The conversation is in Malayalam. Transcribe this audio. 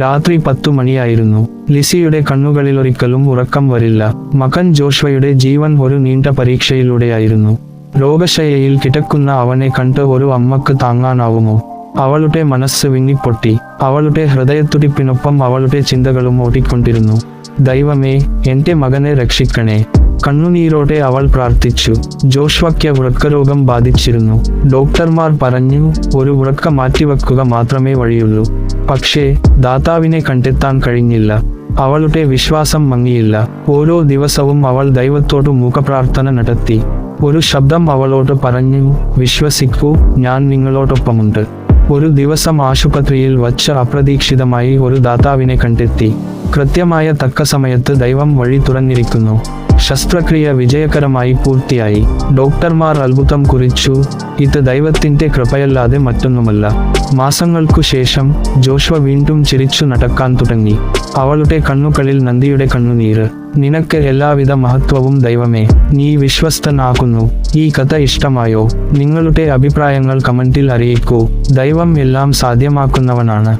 രാത്രി പത്തു മണിയായിരുന്നു. ലിസിയുടെ കണ്ണുകളിൽ ഒരിക്കലും ഉറക്കം വരില്ല. മകൻ ജോഷ്വയുടെ ജീവൻ ഒരു നീണ്ട പരീക്ഷയിലൂടെയായിരുന്നു. രോഗശയയിൽ കിടക്കുന്ന അവനെ കണ്ട് ഒരു അമ്മയ്ക്ക് താങ്ങാനാവുമോ? അവളുടെ മനസ്സ് വിങ്ങിപ്പൊട്ടി. അവളുടെ ഹൃദയത്തുടിപ്പിനൊപ്പം അവളുടെ ചിന്തകളും ഓടിക്കൊണ്ടിരുന്നു. ദൈവമേ എന്റെ മകനെ രക്ഷിക്കണേ. കണ്ണുനീരോടെ അവൾ പ്രാർത്ഥിച്ചു. ജോഷ്വയ്ക്ക് ഉറക്കരോഗം ബാധിച്ചിരുന്നു. ഡോക്ടർമാർ പറഞ്ഞു ഒരു ഉറക്ക മാറ്റിവെക്കുക മാത്രമേ വഴിയുള്ളൂ. പക്ഷേ ദാതാവിനെ കണ്ടെത്താൻ കഴിഞ്ഞില്ല. അവളുടെ വിശ്വാസം മങ്ങിയില്ല. ഓരോ ദിവസവും അവൾ ദൈവത്തോട് മുഖപ്രാർത്ഥന നടത്തി. ഒരു ശബ്ദം അവളോട് പറഞ്ഞു വിശ്വസിക്കൂ ഞാൻ നിങ്ങളോടൊപ്പമുണ്ട്. ഒരു ദിവസം ആശുപത്രിയിൽ വച്ച് അപ്രതീക്ഷിതമായി ഒരു ദാതാവിനെ കണ്ടെത്തി. കൃത്യമായ തക്ക സമയത്ത് ദൈവം വഴി തുറന്നിരിക്കുന്നു. ശസ്ത്രക്രിയ വിജയകരമായി പൂർത്തിയായി. ഡോക്ടർമാർ അത്ഭുതം കുറിച്ചു. ഇത് ദൈവത്തിന്റെ കൃപയല്ലാതെ മറ്റൊന്നുമല്ല. മാസങ്ങൾക്കു ശേഷം ജോഷ്വ വീണ്ടും ചിരിച്ചു നടക്കാൻ തുടങ്ങി. അവളുടെ കണ്ണുകളിൽ നന്ദിയുടെ കണ്ണുനീര്. നിനക്ക് എല്ലാവിധ മഹത്വവും ദൈവമേ നീ വിശ്വസ്തനാകുന്നു. ഈ കഥ ഇഷ്ടമായോ? നിങ്ങളുടെ അഭിപ്രായങ്ങൾ കമന്റിൽ അറിയിക്കൂ. ദൈവം എല്ലാം സാധ്യമാക്കുന്നവനാണ്.